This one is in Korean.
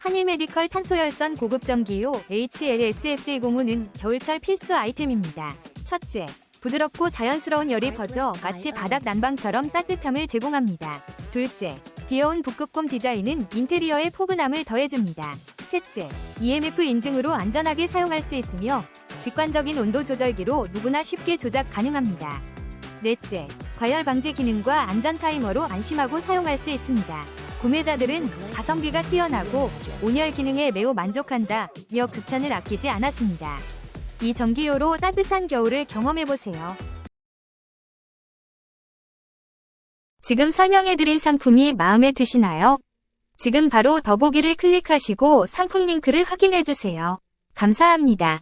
한일 메디컬 탄소열선 고급 전기요 HLSS205는 겨울철 필수 아이템입니다. 첫째, 부드럽고 자연스러운 열이 퍼져 마치 바닥 난방처럼 따뜻함을 제공합니다. 둘째, 귀여운 북극곰 디자인은 인테리어에 포근함을 더해줍니다. 셋째, EMF 인증으로 안전하게 사용할 수 있으며 직관적인 온도 조절기로 누구나 쉽게 조작 가능합니다. 넷째, 과열 방지 기능과 안전 타이머로 안심하고 사용할 수 있습니다. 구매자들은 가성비가 뛰어나고 온열 기능에 매우 만족한다며 극찬을 아끼지 않았습니다. 이 전기요로 따뜻한 겨울을 경험해보세요. 지금 설명해드린 상품이 마음에 드시나요? 지금 바로 더보기를 클릭하시고 상품 링크를 확인해주세요. 감사합니다.